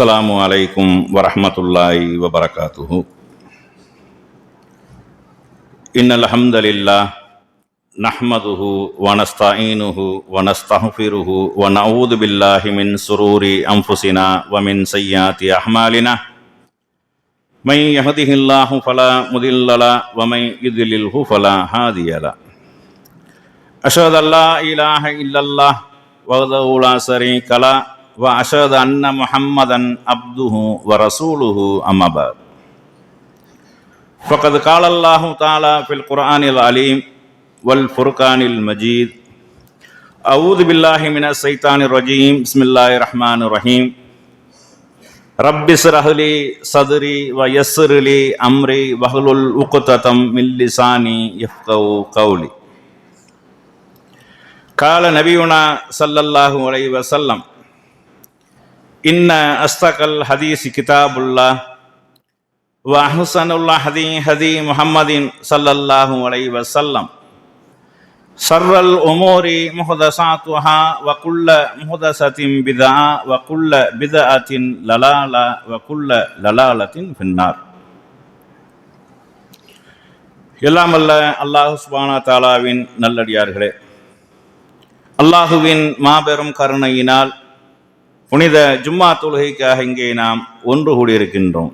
அஸ்லாம் வலைக்கும் வரமத்துல்லாய் வபரகாத்து إن الحمد لله نحمده ونستعينه ونستغفره ونعوذ بالله من سرور أنفسنا ومن سيئات أعمالنا من يهده الله فلا مضل له ومن يضلله فلا هادي له أشهد أن لا إله إلا الله وحده لا شريك له وأشهد أن محمدا عبده ورسوله أما بعد. فقد قال الله تعالى في القرآن العليم والفرقان المجيد أعوذ بالله من الشيطان الرجيم بسم الله الرحمن الرحيم. رب اشرح لي صدري ويسر لي أمري واحلل عقدة من لساني يفقهوا قولي. قال نبينا صلى الله عليه وسلم إن أصدق الحديث كتاب الله وأحسن الهدي هدي محمد صلى الله عليه وسلم شر الأمور محدثاتها وكل محدثة بدعة وكل بدعة للالة وكل للالة في النار எல்லாம் அல்ல அல்லாஹு சுபானா தாலாவின் நல்லடியார்களே அல்லாஹுவின் மாபெரும் கருணையினால் புனித ஜும்மா தொழுகைக்காக இங்கே நாம் ஒன்று கூடியிருக்கின்றோம்.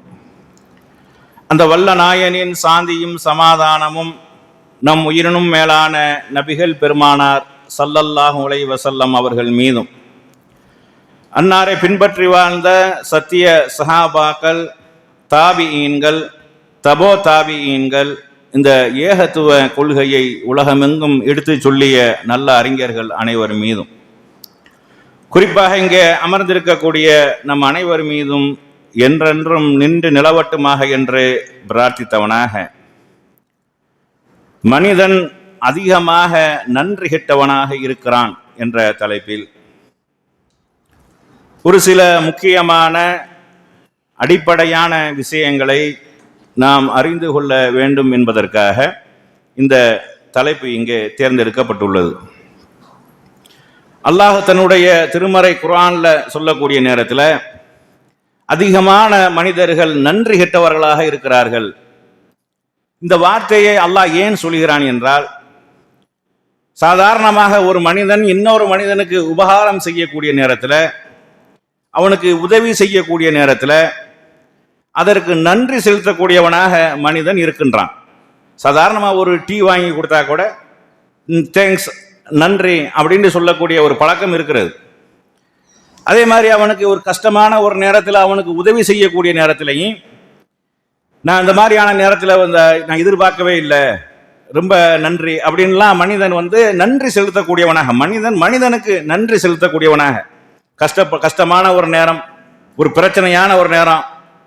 அந்த வல்ல நாயனின் சாந்தியும் சமாதானமும் நம் உயிரினும் மேலான நபிகள் பெருமானார் சல்லல்லாஹு உலை வசல்லம் அவர்கள் மீதும். அன்னாரை பின்பற்றி வாழ்ந்த சத்திய சஹாபாக்கள் தாபியீன்கள் தபோ தாபியீன்கள் இந்த ஏகத்துவ கொள்கையை உலகமெங்கும் எடுத்து சொல்லிய நல்ல அறிஞர்கள் அனைவர் மீதும். குறிப்பாக இங்கே அமர்ந்திருக்கக்கூடிய நம் அனைவர் மீதும் என்றென்றும் நின்று நிலவட்டுமாக என்று பிரார்த்தித்தவனாக. மனிதன் அதிகமாக நன்றி கெட்டவனாக இருக்கிறான் என்ற தலைப்பில் ஒரு சில முக்கியமான அடிப்படையான விஷயங்களை நாம் அறிந்து கொள்ள வேண்டும் என்பதற்காக இந்த தலைப்பு இங்கே தேர்ந்தெடுக்கப்பட்டுள்ளது. அல்லாஹ் தன்னுடைய திருமறை குரான்ல சொல்லக்கூடிய நேரத்தில் அதிகமான மனிதர்கள் நன்றி கெட்டவர்களாக இருக்கிறார்கள். இந்த வார்த்தையை அல்லாஹ் ஏன் சொல்கிறான் என்றால் சாதாரணமாக ஒரு மனிதன் இன்னொரு மனிதனுக்கு உபகாரம் செய்யக்கூடிய நேரத்தில் அவனுக்கு உதவி செய்யக்கூடிய நேரத்தில் அதற்கு நன்றி செலுத்தக்கூடியவனாக மனிதன் இருக்கின்றான். சாதாரணமாக ஒரு டீ வாங்கி கொடுத்தா கூட தேங்க்ஸ் நன்றி அப்படின்னு சொல்லக்கூடிய ஒரு பழக்கம் இருக்கிறது. அதே மாதிரி அவனுக்கு ஒரு கஷ்டமான ஒரு நேரத்தில் அவனுக்கு உதவி செய்யக்கூடிய நேரத்திலையும் நான் இந்த மாதிரியான நேரத்தில் வந்து நான் எதிர்பார்க்கவே இல்லை ரொம்ப நன்றி அப்படின்லாம் மனிதன் வந்து நன்றி செலுத்தக்கூடியவனாக மனிதன் மனிதனுக்கு நன்றி செலுத்தக்கூடியவனாக. கஷ்ட கஷ்டமான ஒரு நேரம் ஒரு பிரச்சனையான ஒரு நேரம்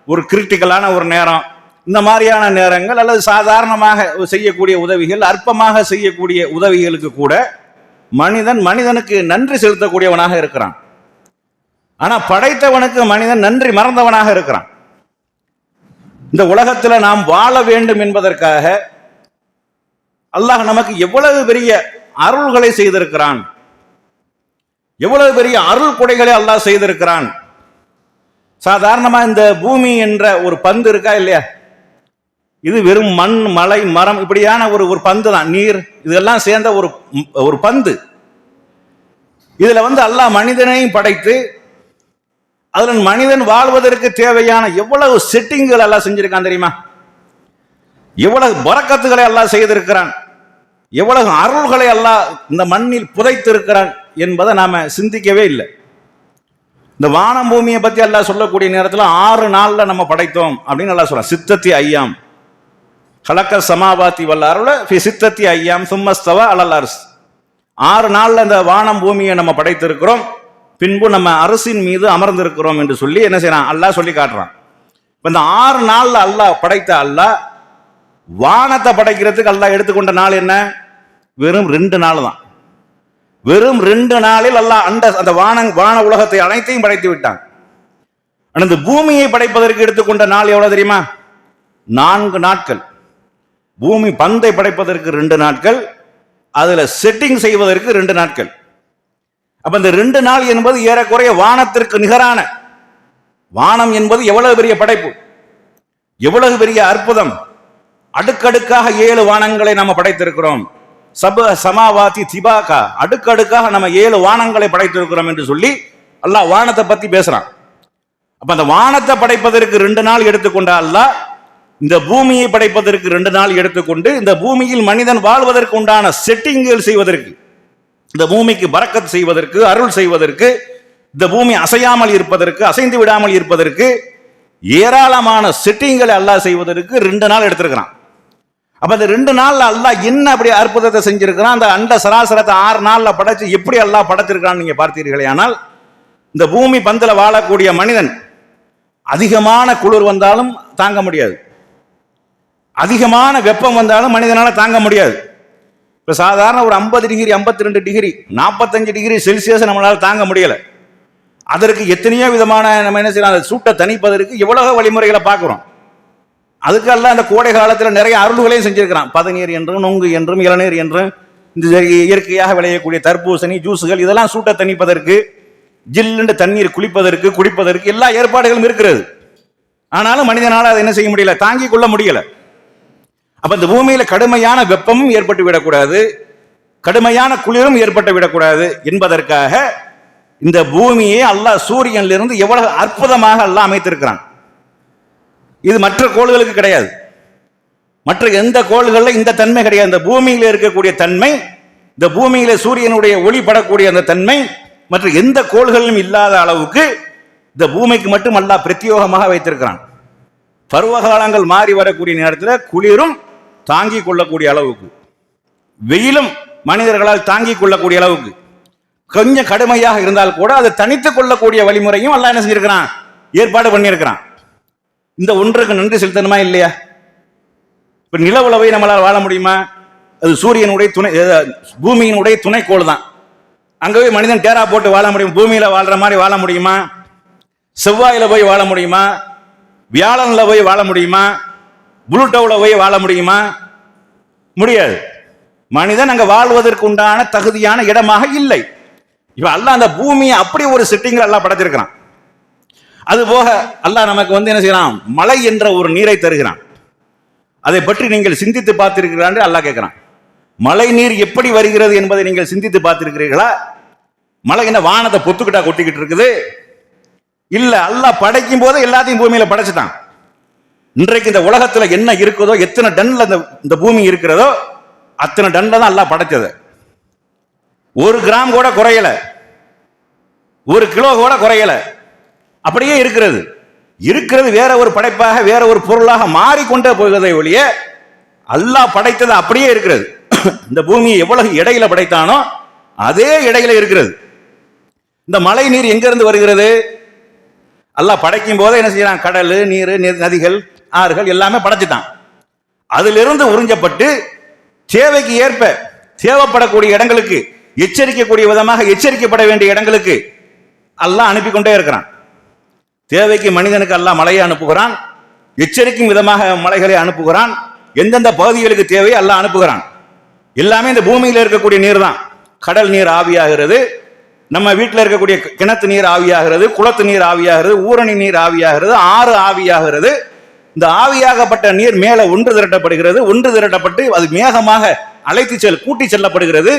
ஒரு கிரிட்டிக்கலான ஒரு நேரம் இந்த மாதிரியான நேரங்கள் அல்லது சாதாரணமாக செய்யக்கூடிய உதவிகள் அற்பமாக செய்யக்கூடிய உதவிகளுக்கு கூட மனிதன் மனிதனுக்கு நன்றி செலுத்தக்கூடியவனாக இருக்கிறான். ஆனா படைத்தவனுக்கு மனிதன் நன்றி மறந்தவனாக இருக்கிறான். இந்த உலகத்தில் நாம் வாழ வேண்டும் என்பதற்காக அல்லாஹ் நமக்கு எவ்வளவு பெரிய அருள்களை செய்திருக்கிறான். எவ்வளவு பெரிய அருள் கொடைகளை அல்லாஹ் செய்திருக்கிறான். சாதாரணமா இந்த பூமி என்ற ஒரு பந்து இருக்கா இல்லையா? இது வெறும் மண் மலை மரம் இப்படியான ஒரு ஒரு பந்து தான். நீர் இதெல்லாம் சேர்ந்த ஒரு ஒரு பந்து. இதுல வந்து அல்லாஹ் மனிதனையும் படைத்து அதுல மனிதன் வாழ்வதற்கு தேவையான எவ்வளவு செட்டிங்குகள் எல்லாம் செஞ்சிருக்கான் தெரியுமா? எவ்வளவு பறக்கத்துகளை எல்லாம் செய்திருக்கிறான். எவ்வளவு அருள்களை எல்லாம் இந்த மண்ணில் புதைத்திருக்கிறான் என்பதை நாம சிந்திக்கவே இல்லை. இந்த வானம் பூமியை பத்தி எல்லாம் சொல்லக்கூடிய நேரத்தில் ஆறு நாள்ல நம்ம படைத்தோம் அப்படின்னு நல்லா சொல்கிறான் சித்தத்தி ஐயாம். கலக்க சமாபாத்தி வல்ல சித்தத்தி ஐயாம் சும்மஸ்தவ அலல் ஆறு நாளில் இந்த வானம் பூமியை நம்ம படைத்திருக்கிறோம். பின்பு நம்ம அரசின் மீது அமர்ந்திருக்கிறோம் என்று சொல்லி என்ன செய்யறான்? அல்லாஹ் சொல்லி காட்டுறான். இப்போ இந்த ஆறு நாளில் அல்லாஹ் படைத்த அல்லாஹ் வானத்தை படைக்கிறதுக்கு அல்லாஹ் எடுத்துக்கொண்ட நாள் என்ன? வெறும் ரெண்டு நாள் தான். வெறும் ரெண்டு நாளில் அல்லாஹ் அண்ட அந்த வான வான உலகத்தை அனைத்தையும் படைத்து விட்டான். அந்த பூமியை படைப்பதற்கு எடுத்துக்கொண்ட நாள் எவ்வளோ தெரியுமா? நான்கு நாட்கள். பூமி பந்தை படைப்பதற்கு ரெண்டு நாட்கள் அதில் செட்டிங் செய்வதற்கு ரெண்டு நாட்கள். அப்ப இந்த ரெண்டு நாள் என்பது ஏறக்குறைய வானத்திற்கு நிகரான வானம் என்பது எவ்வளவு பெரிய படைப்பு? எவ்வளவு பெரிய அற்புதம்? அடுக்கடுக்காக ஏழு வானங்களை நம்ம படைத்திருக்கிறோம். சப சமாவாதி திபாகா அடுக்கடுக்காக நம்ம ஏழு வானங்களை படைத்திருக்கிறோம் என்று சொல்லி அல்லாஹ் வானத்தை பத்தி பேசுறான். அப்ப அந்த வானத்தை படைப்பதற்கு ரெண்டு நாள் எடுத்துக்கொண்ட அல்லாஹ் இந்த பூமியை படைப்பதற்கு ரெண்டு நாள் எடுத்துக்கொண்டு இந்த பூமியில் மனிதன் வாழ்வதற்கு உண்டான செட்டிங்குகள் செய்வதற்கு இந்த பூமிக்கு பறக்கத் செய்வதற்கு அருள் செய்வதற்கு இந்த பூமி அசையாமல் இருப்பதற்கு அசைந்து விடாமல் இருப்பதற்கு ஏராளமான செட்டிங்களை அல்லாஹ் செய்வதற்கு ரெண்டு நாள் எடுத்திருக்கிறான். அப்ப அந்த ரெண்டு நாள்ல அல்லாஹ் என்ன அப்படி அற்புதத்தை செஞ்சிருக்கிறான்? அந்த அண்ட சராசரத்தை ஆறு நாள்ல படைச்சு எப்படி அல்லாஹ் படைச்சிருக்கான்னு நீங்க பார்த்தீர்களே ஆனால் இந்த பூமி பந்தில் வாழக்கூடிய மனிதன் அதிகமான குளிர் வந்தாலும் தாங்க முடியாது. அதிகமான வெப்பம் வந்தாலும் மனிதனால் தாங்க முடியாது. இப்போ சாதாரண ஒரு ஐம்பது டிகிரி ஐம்பத்தி ரெண்டு டிகிரி நாற்பத்தஞ்சு டிகிரி செல்சியஸ் நம்மளால் தாங்க முடியல. அதற்கு எத்தனையோ விதமான நம்ம என்ன செய்யலாம் அந்த சூட்டை தணிப்பதற்கு எவ்வளவு வழிமுறைகளை பார்க்குறோம். அதுக்கெல்லாம் அந்த கோடை காலத்தில் நிறைய அருள்களையும் செஞ்சிருக்கிறான். பதநீர் என்றும் நொங்கு என்றும் இளநீர் என்றும் இந்த இயற்கையாக விளையக்கூடிய தர்பூசணி ஜூஸுகள் இதெல்லாம் சூட்டை தணிப்பதற்கு ஜில்லுண்டு தண்ணீர் குளிப்பதற்கு குடிப்பதற்கு எல்லா ஏற்பாடுகளும் இருக்கிறது. ஆனாலும் மனிதனால் அதை என்ன செய்ய முடியல தாங்கிக் கொள்ள முடியலை. அப்ப இந்த பூமியில கடுமையான வெப்பமும் ஏற்பட்டு விடக்கூடாது. கடுமையான குளிரும் ஏற்பட்டு விடக்கூடாது என்பதற்காக இந்த பூமியை அல்லாஹ் சூரியன்ல இருந்து எவ்வளவு அற்புதமாக அல்லாஹ் அமைத்திருக்கிறான். இது மற்ற கோள்களுக்கு கிடையாது. மற்ற எந்த கோள்களில் இந்த தன்மை கிடையாது. இந்த பூமியில இருக்கக்கூடிய தன்மை இந்த பூமியில சூரியனுடைய ஒளி படக்கூடிய அந்த தன்மை மற்ற எந்த கோள்களிலும் இல்லாத அளவுக்கு இந்த பூமிக்கு மட்டும் அல்லாஹ் பிரத்யோகமாக வைத்திருக்கிறான். பருவகாலங்கள் மாறி வரக்கூடிய நேரத்தில் குளிரும் தாங்கிக் கொள்ளக்கூடிய அளவுக்கு வெயிலும் மனிதர்களால் தாங்கிக் கொள்ளக்கூடிய அளவுக்கு கொஞ்சம் கடுமையாக இருந்தால் கூட அதை தனித்துக் கொள்ளக்கூடிய வழிமுறையும் அல்லாஹ் என்ன செஞ்சிருக்கிறான்? ஏற்பாடு பண்ணியிருக்கிறான். இந்த ஒன்றுக்கு நன்றி செலுத்தணுமா இல்லையா? இப்ப நில உலவை நம்மளால் வாழ முடியுமா? அது சூரியனுடைய துணை பூமியினுடைய துணைக்கோள் தான். அங்கவே மனிதன் டேரா போட்டு வாழ முடியும் பூமியில வாழ்ற மாதிரி வாழ முடியுமா? செவ்வாயில போய் வாழ முடியுமா? வியாழனில் போய் வாழ முடியுமா? புளுட்டோவில் போய் வாழ முடியுமா? முடியாது. மனிதன் அங்கே வாழ்வதற்கு உண்டான தகுதியான இடமாக இல்லை. இப்போ அல்லாஹ் அந்த பூமியை அப்படி ஒரு செட்டிங்கில் எல்லாம் படைச்சிருக்கிறான். அது போக அல்லாஹ் நமக்கு வந்து என்ன செய்யறான்? மழை என்ற ஒரு நீரை தருகிறான். அதை பற்றி நீங்கள் சிந்தித்து பார்த்திருக்கிறான் அல்லாஹ் கேட்கிறான். மழை நீர் எப்படி வருகிறது என்பதை நீங்கள் சிந்தித்து பார்த்திருக்கிறீர்களா? மழை என்ன வானத்தை பொத்துக்கிட்டா கொட்டிக்கிட்டு இருக்குது? இல்லை அல்லாஹ் படைக்கும் போது எல்லாத்தையும் பூமியில் படைச்சிட்டான். இன்றைக்கு இந்த உலகத்துல என்ன இருக்குதோ எத்தனை டன்ல இந்த இந்த பூமி இருக்கிறதோ அத்தனை டன்ல தான் எல்லாம் படைச்சது ஒரு கிராம் கூட குறையல. ஒரு கிலோ கூட குறையல. அப்படியே இருக்கிறது. இருக்கிறது வேற ஒரு படைப்பாக வேற ஒரு பொருளாக மாறிக்கொண்டே போகிறதை ஒழிய அல்லாஹ் படைத்தது அப்படியே இருக்கிறது. இந்த பூமியை எவ்வளவு இடையில படைத்தானோ அதே இடையில இருக்கிறது. இந்த மழை நீர் எங்கிருந்து வருகிறது? அல்லாஹ் படைக்கும் போதே என்ன செய்யறான்? கடல் நீர் நதிகள் ஆறுகள் எல்லாமே படைச்சிட்டான். அதிலிருந்து உறிஞ்சப்பட்டு தேவைக்கு ஏற்ப தேவைப்படக்கூடிய இடங்களுக்கு எச்சரிக்கக்கூடிய விதமாக எச்சரிக்கப்பட வேண்டிய இடங்களுக்கு அல்லாஹ் அனுப்பி கொண்டே இருக்கிறான். தேவைக்கு மனிதனுக்கு அல்லாஹ் மலையை அனுப்புகிறான். எச்சரிக்கும் விதமாக மலைகளை அனுப்புகிறான். எந்தெந்த பகுதிகளுக்கு தேவை அல்லாஹ் அனுப்புகிறான். எல்லாமே இந்த பூமியில் இருக்கக்கூடிய நீர் தான். கடல் நீர் ஆவியாகிறது. நம்ம வீட்டில் இருக்கக்கூடிய கிணத்து நீர் ஆவியாகிறது குளத்து நீர் ஆவியாகிறது ஊரணி நீர் ஆவியாகிறது ஆறு ஆவியாகிறது. இந்த ஆவியாகப்பட்ட நீர் மேலே ஒன்று திரட்டப்படுகிறது ஒன்று திரட்டப்பட்டு அது மேகமாக அழைத்து செல் கூட்டி செல்லப்படுகிறது.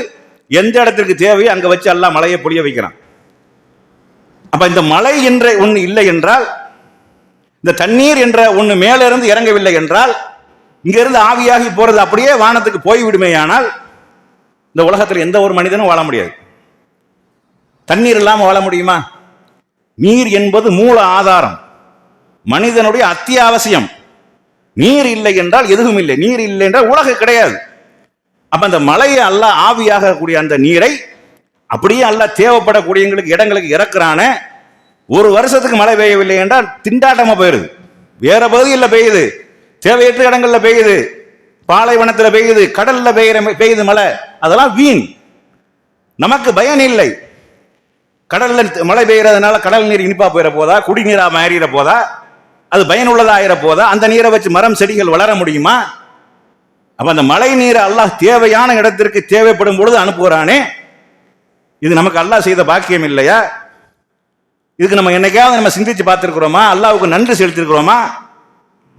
எந்த இடத்திற்கு தேவையோ அங்க வச்சு எல்லாம் மழையை பொழிய வைக்கிறான் அப்ப இந்த மழை என்ற ஒன்று இல்லை என்றால் இந்த தண்ணீர் என்ற ஒன்று மேலிருந்து இறங்கவில்லை என்றால் இங்கிருந்து ஆவியாகி போறது அப்படியே வானத்துக்கு போய்விடுமேயானால் இந்த உலகத்தில் எந்த ஒரு மனிதனும் வாழ முடியாது. தண்ணீர் இல்லாமல் வாழ முடியுமா? நீர் என்பது மூல ஆதாரம். மனிதனுடைய அத்தியாவசியம். நீர் இல்லை என்றால் எதுவும் இல்லை. நீர் இல்லை என்றால் உலகம் கிடையாது. அப்ப அந்த மழையை அல்ல ஆவியாக கூடிய அந்த நீரை அப்படியே அல்ல தேவைப்படக்கூடியங்களுக்கு இடங்களுக்கு இறக்குறானே ஒரு வருஷத்துக்கு மழை பெய்யவில்லை என்றால் திண்டாட்டமா போயிருது. வேற பகுதியில் பெய்யுது. தேவையற்ற இடங்கள்ல பெய்யுது. பாலைவனத்துல பெய்யுது. கடல்ல பெய்கிற பெய்யுது மழை. அதெல்லாம் வீண். நமக்கு பயன் இல்லை. கடல்ல மழை பெய்யறதுனால கடல் நீர் இனிப்பா போயிட போதா? குடிநீரா மாறிட போதா? அது பயனுள்ளதாகிற போதா அந்த நீரை வச்சு மரம் செடிகள் வளர முடியுமா? அப்ப அந்த மழை நீரை அல்லாஹ் தேவையான இடத்திற்கு தேவைப்படும் பொழுது அனுப்புகிறானே. இது நமக்கு அல்லாஹ் செய்த பாக்கியம் இல்லையா? இதுக்கு நம்ம என்னைக்காவது நம்ம சிந்திச்சு பார்த்துருக்குறோமா? அல்லாவுக்கு நன்றி செலுத்திருக்கிறோமா?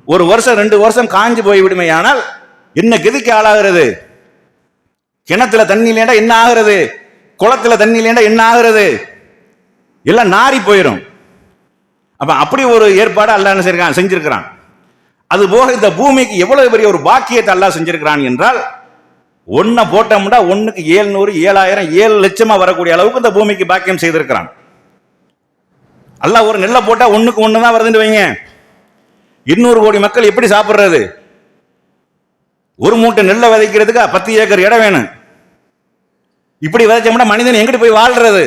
ஒரு வருஷம் ரெண்டு வருஷம் காஞ்சு போய் விடுமையானால் என்ன கெதிக்கு ஆளாகிறது? கிணத்துல தண்ணி இல்லையாண்டா என்ன ஆகிறது? குளத்துல தண்ணி இல்லைன்னா என்ன ஆகிறது? எல்லாம் நாறி போயிடும் அப்போ அப்படி ஒரு ஏற்பாடு அல்லாஹ் என்ன செஞ்சிருக்கான் செஞ்சிருக்கிறான். அது போக இந்த பூமிக்கு எவ்வளவு பெரிய ஒரு பாக்கியத்தை அல்லாஹ் செஞ்சிருக்கிறான் என்றால் ஒன்றை போட்டோம்னா ஒன்றுக்கு ஏழ்நூறு ஏழாயிரம் ஏழு லட்சமா வரக்கூடிய அளவுக்கு இந்த பூமிக்கு பாக்கியம் செய்திருக்கிறான். அல்லாஹ் ஒரு நெல்லை போட்டா ஒண்ணுக்கு ஒன்று தான் வருதுன்னு வைங்க. இன்னூறு கோடி மக்கள் எப்படி சாப்பிடுறது? ஒரு மூட்டை நெல்லை விதைக்கிறதுக்கு பத்து ஏக்கர் இடம் வேணும். இப்படி விதைச்சோம்னா மனிதன் எங்கிட்டு போய் வாழ்றது?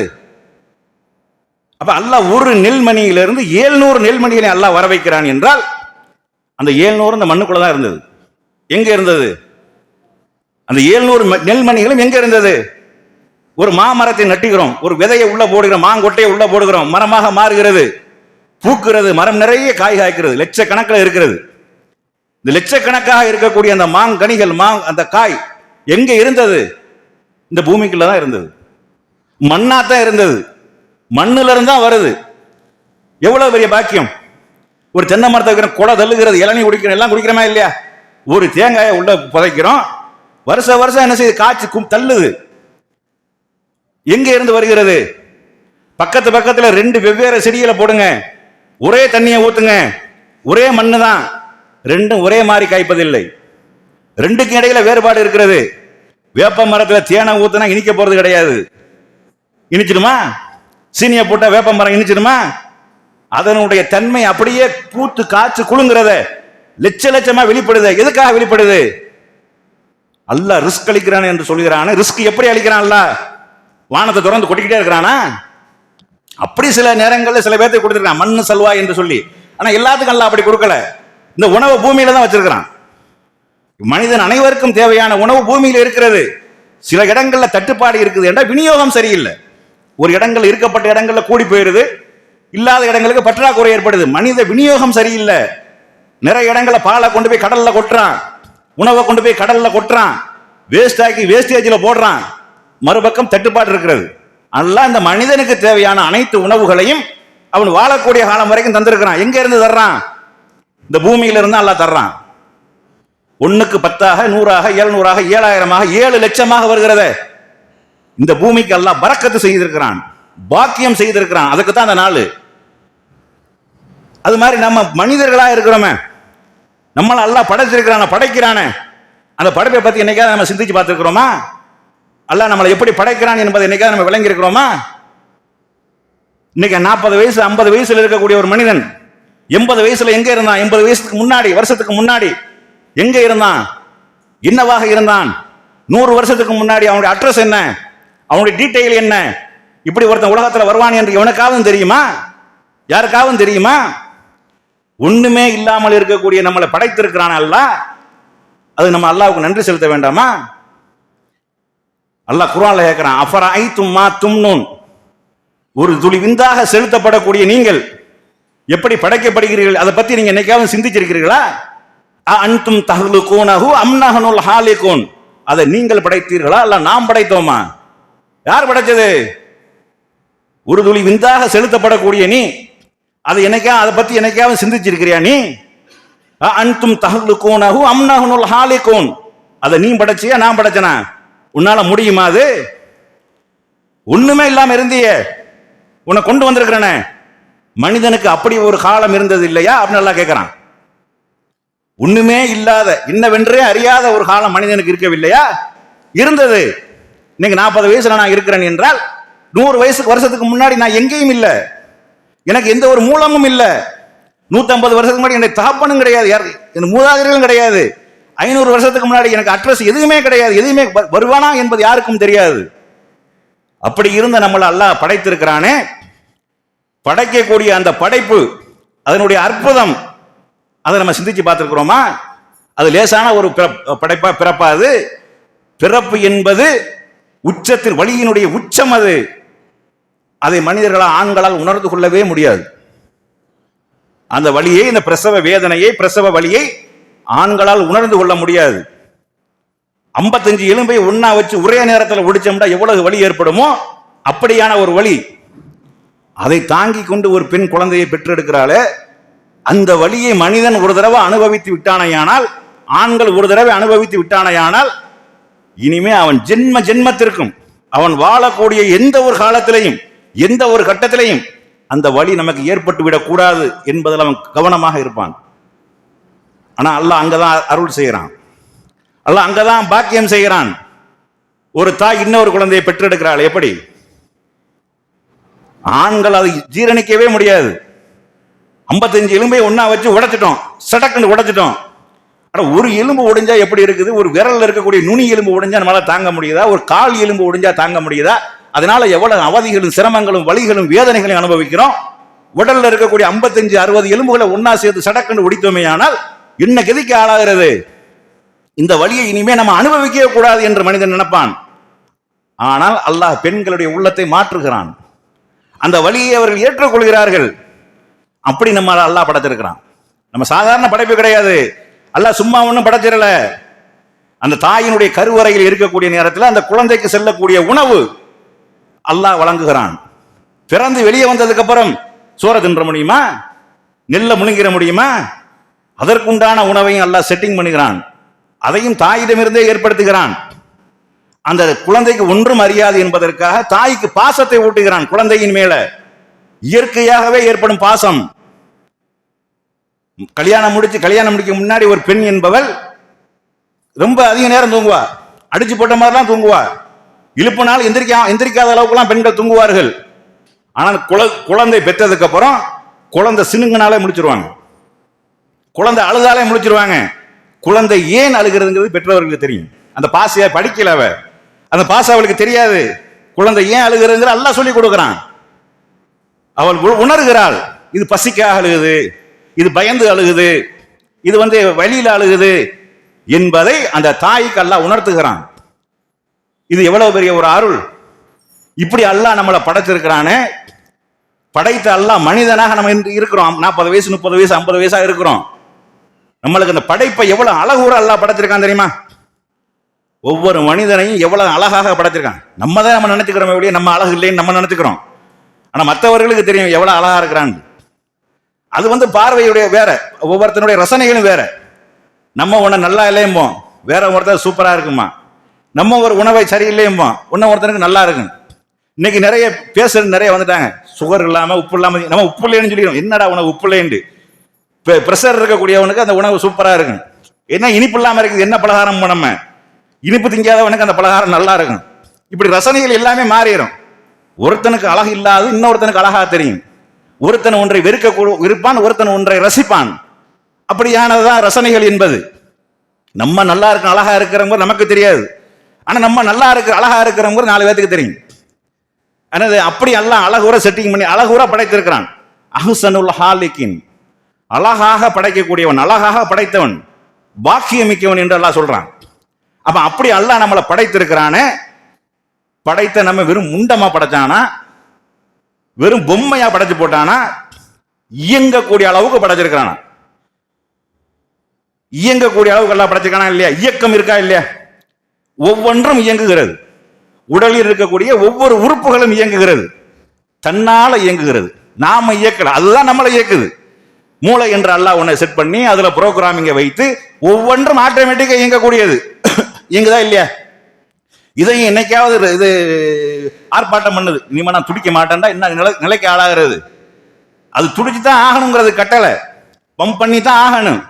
அப்ப அல்லாஹ் ஒரு நெல்மணியிலிருந்து ஏழ்நூறு நெல்மணிகளை அல்லாஹ் வர வைக்கிறான் என்றால் அந்த ஏழ்நூறு அந்த மண்ணுக்குள்ள தான் இருந்தது. எங்க இருந்தது? அந்த ஏழ்நூறு ம- நெல்மணிகளும் எங்க இருந்தது? ஒரு மாமரத்தை நட்டுகிறோம் ஒரு விதையை உள்ள போடுகிறோம் மாங்கொட்டையை உள்ள போடுகிறோம் மரமாக மாறுகிறது பூக்கிறது மரம் நிறைய காய் காய்க்கிறது லட்சக்கணக்கில் இருக்கிறது. இந்த லட்சக்கணக்காக இருக்கக்கூடிய அந்த மாங்கனிகள் மா அந்த காய் எங்க இருந்தது? இந்த பூமிக்குள்ள தான் இருந்தது. மண்ணா தான் இருந்தது. மண்ணுல இருந்தா வருது. எவ்வளவு பெரிய பாக்கியம்? ஒரு தென்னை மரத்தை வைக்கிற குடை தள்ளுகிறது இளநீ குடிக்கிறோம் எல்லாம் குடிக்கிறோமா இல்லையா? ஒரு தேங்காயை உள்ள புதைக்கிறோம். வருஷ வருஷம் என்ன செய்யுது? காய்ச்சி கும் தள்ளுது. எங்க இருந்து வருகிறது? பக்கத்து பக்கத்துல ரெண்டு வெவ்வேறு செடிகளை போடுங்க. ஒரே தண்ணியை ஊத்துங்க. ஒரே மண்ணு தான் ரெண்டும் ஒரே மாதிரி காய்ப்பதில்லை. ரெண்டுக்கும் இடையில வேறுபாடு இருக்கிறது. வேப்ப மரத்துல தேனை ஊத்துனா இனிக்க போறது கிடையாது. இனிச்சிடுமா? சீனியை போட்டால் வேப்ப மரம் இனிச்சிருமா? அதனுடைய தன்மை அப்படியே பூத்து காய்ச்சி குழுங்குறத லட்ச லட்சமா வெளிப்படுது. எதுக்காக வெளிப்படுது? அல்ல ரிஸ்க் அளிக்கிறான் என்று சொல்கிறான். ரிஸ்க் எப்படி அளிக்கிறான் வானத்தை திறந்து கொட்டிக்கிட்டே இருக்கிறானா? அப்படி சில நேரங்களில் சில பேர்த்தை கொடுத்துருக்கான். மண்ணு செல்வா என்று சொல்லி. ஆனா எல்லாத்துக்கும் அல்ல அப்படி கொடுக்கல. இந்த உணவு பூமியில தான் வச்சிருக்கிறான். மனிதன் அனைவருக்கும் தேவையான உணவு பூமியில் இருக்கிறது. சில இடங்கள்ல தட்டுப்பாடு இருக்குது என்றால் விநியோகம் சரியில்லை. ஒரு இடங்கள் இருக்கப்பட்ட இடங்கள்ல கூடி போயிருது. இல்லாத இடங்களுக்கு பற்றாக்குறை ஏற்படுது. மனித விநியோகம் சரியில்லை. நிறைய இடங்களை பாலை கொண்டு போய் கடல்ல கொட்டுறான். உணவை கொண்டு போய் கடல்ல கொட்டுறான். வேஸ்ட் ஆக்கி வேஸ்டேஜில் போடுறான். மறுபக்கம் தட்டுப்பாடு இருக்கிறது. அதெல்லாம் இந்த மனிதனுக்கு தேவையான அனைத்து உணவுகளையும் அவன் வாழக்கூடிய காலம் வரைக்கும் தந்திருக்கிறான். எங்க இருந்து தர்றான்? இந்த பூமியில இருந்து எல்லாம் தர்றான். ஒன்றுக்கு பத்தாக நூறாக எழுநூறாக ஏழாயிரமாக ஏழு லட்சமாக வருகிறதே. இந்த பூமிக்கு எல்லாம் பறக்கத்து செய்திருக்கிறான் பாக்கியம் செய்திருக்கிறான். அதுக்கு தான் அந்த நாள். அது மாதிரி நம்ம மனிதர்களா இருக்கிறோமே நம்மள எல்லாம் படைச்சிருக்கிறான படைக்கிறானே. அந்த படைப்பை பத்தி என்னைக்காவது நம்ம சிந்திச்சு பார்த்துருக்கிறோமா? அல்லாஹ் நம்மளை எப்படி படைக்கிறான் என்பதை என்னைக்காவது நம்ம விளங்கி இருக்கிறோமா இன்னைக்கு நாற்பது வயசு ஐம்பது வயசுல இருக்கக்கூடிய ஒரு மனிதன் எண்பது வயசுல எங்க இருந்தான்? எண்பது வயசுக்கு முன்னாடி வருஷத்துக்கு முன்னாடி எங்க இருந்தான்? என்னவாக இருந்தான்? நூறு வருஷத்துக்கு முன்னாடி அவனுடைய அட்ரஸ் என்ன? அவனுடைய டீட்டெயில் என்ன? இப்படி ஒருத்தன் உலகத்தில் வருவான் என்று எவனுக்காவது தெரியுமா? யாருக்காகவும் தெரியுமா? ஒண்ணுமே இல்லாமல் இருக்கக்கூடிய நம்மளை படைத்திருக்கிறான் அல்ல. அது நம்ம அல்லாவுக்கு நன்றி செலுத்த வேண்டாமா? அல்லாஹ் குரான்ல கேட்கிறான் அஃபர் ஐ தும்மா தும்னூன்? ஒரு துளி விந்தாக செலுத்தப்படக்கூடிய நீங்கள் எப்படி படைக்கப்படுகிறீர்கள்? அதை பத்தி நீங்க என்னைக்காவது சிந்திச்சிருக்கிறீர்களா? அ அன்தும் தஹ்லுகூனஹு அம் நஹ்னுல் ஹாலிகூன்? அதை நீங்கள் படைத்தீர்களா? அல்ல நாம் படைத்தோமா? யார் படைச்சது? ஒரு துளி விந்தாக செலுத்தப்படக்கூடிய நீ. அதை என்னைக்கா அதை பத்தி என்னைக்காவது சிந்திச்சிருக்கிறியா நீ? அன்தும் தஹ்லுகூனஹு அம் நஹ்னுல் ஹாலிகூன். அதை நீ படைச்சியா நான் படைச்சனா? உன்னால முடியுமா அது? ஒண்ணுமே இல்லாம இருந்தியே. உன்னை கொண்டு வந்திருக்கிறனே. மனிதனுக்கு அப்படி ஒரு காலம் இருந்தது இல்லையா? அப்படின்னு எல்லாம் கேட்கிறான் ஒண்ணுமே இல்லாத இன்னவென்றே அறியாத ஒரு காலம் மனிதனுக்கு இருக்கவில்லையா? இருந்தது. இன்னைக்கு நாற்பது வயசுல நான் இருக்கிறேன் என்றால் நூறு வயசுக்கு வருஷத்துக்கு முன்னாடி நான் எங்கேயும் இல்லை. எனக்கு எந்த ஒரு மூலமும் இல்லை. நூத்தம்பது வருஷத்துக்கு முன்னாடி என்னுடைய தாப்பனும் கிடையாது. யார் என் மூதாதையர்களும் கிடையாது. ஐநூறு வருஷத்துக்கு முன்னாடி எனக்கு அட்ரஸ் எதுவுமே கிடையாது. எதுவுமே வருவானா என்பது யாருக்கும் தெரியாது. அப்படி இருந்த நம்மளை அல்லாஹ் படைத்திருக்கிறானே. படைக்கக்கூடிய அந்த படைப்பு அதனுடைய அற்புதம் அதை நம்ம சிந்திச்சு பார்த்துருக்குறோமா? அது லேசான ஒரு படைப்பா பிறப்பாது பிறப்பு என்பது உச்சத்தில் வழியினுடைய உச்சம் அது. அதை மனிதர்களால் ஆண்களால் உணர்ந்து கொள்ளவே முடியாது. அந்த வழியை இந்த பிரசவ வேதனையை பிரசவ வழியை ஆண்களால் உணர்ந்து கொள்ள முடியாது. 55 எலும்பை ஒன்னா வச்சு ஒரே நேரத்தில் ஒடிச்சோம்னா எவ்வளவு வலி ஏற்படுமோ அப்படியான ஒரு வழி அதை தாங்கி கொண்டு ஒரு பெண் குழந்தையை பெற்றெடுக்கிறாளே அந்த வழியை மனிதன் ஒரு தடவை அனுபவித்து விட்டானையானால் ஆண்கள் ஒரு தடவை அனுபவித்து விட்டானையானால் இனிமே அவன் ஜென்ம ஜென்மத்திற்கும் அவன் வாழக்கூடிய எந்த ஒரு காலத்திலையும் எந்த ஒரு கட்டத்திலையும் அந்த வழி நமக்கு ஏற்பட்டு விடக்கூடாது என்பதில் அவன் கவனமாக இருப்பான். ஆனால் அல்லாஹ் அங்கதான் அருள் செய்கிறான். அல்லாஹ் அங்கதான் பாக்கியம் செய்கிறான். ஒரு தாய் இன்னொரு குழந்தையை பெற்றெடுக்கிறாள். எப்படி? ஆண்கள் அதை ஜீரணிக்கவே முடியாது. 55 எலும்பை ஒன்றா வச்சு உடைச்சிட்டோம். சடக்குன்னு உடைச்சிட்டோம். ஆனா ஒரு எலும்பு உடைஞ்சா எப்படி இருக்குது? ஒரு விரலில் இருக்கக்கூடிய நுனி எலும்பு உடைஞ்சா நம்மளால தாங்க முடியுதா? ஒரு கால் எலும்பு உடைஞ்சா தாங்க முடியுதா? அதனால எவ்வளவு அவதிகளும் சிரமங்களும் வலிகளும் வேதனைகளையும் அனுபவிக்கிறோம். உடல்ல இருக்கக்கூடிய 55 அறுபது எலும்புகளை ஒன்னா சேர்த்து சடக்குன்னு உடித்தோமே ஆனால் என்ன கதிக்கு ஆளாகிறது? இந்த வழியை இனிமே நம்ம அனுபவிக்கவே கூடாது என்று மனிதன் நினைப்பான். ஆனால் அல்லாஹ் பெண்களுடைய உள்ளத்தை மாற்றுகிறான். அந்த வழியை அவர்கள் ஏற்றுக்கொள்கிறார்கள். அப்படி நம்ம அல்லாஹ் படைத்திருக்கிறான். நம்ம சாதாரண படைப்பு கிடையாது. அல்ல சும்மா ஒன்றும் படைச்சிடல. அந்த தாயினுடைய கருவறையில் இருக்கக்கூடிய நேரத்தில் அந்த குழந்தைக்கு செல்லக்கூடிய உணவு அல்லாஹ் வழங்குகிறான். பிறந்து வெளியே வந்ததுக்கு அப்புறம் சோற தின்ற முடியுமா? நெல்ல முழுங்கிற முடியுமா? அதற்குண்டான உணவையும் அல்லாஹ் செட்டிங் பண்ணுகிறான். அதையும் தாயிடமிருந்தே ஏற்படுத்துகிறான். அந்த குழந்தைக்கு ஒன்றும் அறியாது என்பதற்காக தாய்க்கு பாசத்தை ஊட்டுகிறான் குழந்தையின் மேல. இயற்கையாகவே ஏற்படும் பாசம். கல்யாணம் முடிச்சு கல்யாணம் முடிக்க முன்னாடி ஒரு பெண் என்பவள் ரொம்ப அதிக நேரம் தூங்குவா. அடிச்சு போட்ட மாதிரிலாம் தூங்குவா. இழுப்புனால் எந்திரிக்கா எந்திரிக்காத அளவுக்குலாம் பெண்கள் தூங்குவார்கள். ஆனால் குழ குழந்தை பெற்றதுக்கு அப்புறம் குழந்தை சினுங்கினாலே முடிச்சிருவாங்க. குழந்தை அழுதாலே முடிச்சிருவாங்க. குழந்தை ஏன் அழுகிறதுங்கிறது பெற்றவர்களுக்கு தெரியும். அந்த பாசையை படிக்கல அவ. அந்த பாசை அவளுக்கு தெரியாது. குழந்தை ஏன் அழுகிறதுங்கிற எல்லாம் சொல்லி கொடுக்குறான். அவள் உணர்கிறாள். இது பசிக்காக அழுகுது. இது பயந்து அழுகுது. இது வந்து வழியில் அழுகுது என்பதை அந்த தாய்க்கு அல்லாஹ் உணர்த்துகிறான். இது எவ்வளவு பெரிய ஒரு அருள். இப்படி அல்லாஹ் நம்மளை படைச்சிருக்கிறானே. படைத்த அல்லாஹ் மனிதனாக நம்ம இன்று இருக்கிறோம். நாற்பது வயசு முப்பது வயசு ஐம்பது வயசா இருக்கிறோம். நம்மளுக்கு அந்த படைப்பை எவ்வளவு அழகூற அல்லாஹ் படைச்சிருக்கான் தெரியுமா? ஒவ்வொரு மனிதனையும் எவ்வளவு அழகாக படைச்சிருக்கான். நம்ம தான் நம்ம நினைச்சுக்கிறோம் எப்படியே நம்ம அழகு இல்லைன்னு நம்ம நினைச்சுக்கிறோம். ஆனா மற்றவர்களுக்கு தெரியும் எவ்வளவு அழகா இருக்கிறான்னு. அது வந்து பார்வையுடைய வேற ஒவ்வொருத்தனுடைய ரசனைகளும் வேற. நம்ம ஒன்று நல்லா இல்லையுமோ வேற ஒருத்தர் சூப்பரா இருக்குமா? நம்ம ஒரு உணவை சரியில்லையும்போம் இன்னும் ஒருத்தனுக்கு நல்லா இருக்கும் இன்னைக்கு நிறைய பேசுறது நிறைய வந்துட்டாங்க. சுகர் இல்லாம உப்பு இல்லாம நம்ம உப்பு இல்லைன்னு சொல்லிடுவோம் என்னடா உனக்கு உப்பு இல்லைன்னு ப்ரெஷர் இருக்கக்கூடியவனுக்கு அந்த உணவு சூப்பரா இருக்கும் என்ன இனிப்பு இல்லாம இருக்குது? என்ன பலகாரம் நம்ம? இனிப்பு திங்காதவனுக்கு அந்த பலகாரம் நல்லா இருக்கும் இப்படி ரசனைகள் எல்லாமே மாறிடும். ஒருத்தனுக்கு அழகு இல்லாது இன்னொருத்தனுக்கு அழகா தெரியும். ஒருத்தன் ஒன்றை வெறுக்க இருப்பான் ஒருத்தன் ஒன்றை ரசிப்பான். அப்படியானதுதான் ரசனைகள் என்பது. நம்ம நல்லா இருக்க அழகா இருக்கிறவங்க நமக்கு தெரியாது. ஆனா நம்ம நல்லா இருக்க அழகா இருக்கிறவங்க நாலு பேத்துக்கு தெரியும். ஆனால் அப்படி எல்லாம் அழகுற செட்டிங் பண்ணி அழகுற படைத்திருக்கிறான். அஹ்சனுல் ஹாலிக்கின். அழகாக படைக்கக்கூடியவன் அழகாக படைத்தவன் பாக்கியமிக்கவன் என்று எல்லாம் சொல்றான். அப்ப அப்படி அல்லாஹ் நம்மளை படைத்திருக்கிறானே படைத்த நம்ம வெறும் முண்டமா படைச்சானா வெறும் பொம்மையா படைச்சு போட்டானா? இயங்கக்கூடிய அளவுக்கு படைச்சிருக்கிறானா? இயங்கக்கூடிய அளவுக்கு எல்லாம் படைச்சிருக்கானா இல்லையா? இயக்கம் இருக்கா இல்லையா? ஒவ்வொன்றும் இயங்குகிறது. உடலில் இருக்கக்கூடிய ஒவ்வொரு உறுப்புகளும் இயங்குகிறது. தன்னால இயங்குகிறது. நாம இயக்கல. அதுதான் நம்மளை இயக்குது. மூளை என்று அல்லாஹ் ஒன்றை செட் பண்ணி அதுல ப்ரோக்ராமிங்க வைத்து ஒவ்வொன்றும் ஆட்டோமேட்டிக்கா இயங்கக்கூடியது. இயங்குதா இல்லையா? இதையும் என்னைக்காவது இது ஆர்ப்பாட்டம் பண்ணுது. இனிமே நான் துடிக்க மாட்டேன்டா என்ன நிலை நிலைக்கு ஆளாகிறது. அது துடிச்சு தான் ஆகணுங்கிறது கட்டளை. பம்ப் பண்ணி தான் ஆகணும்.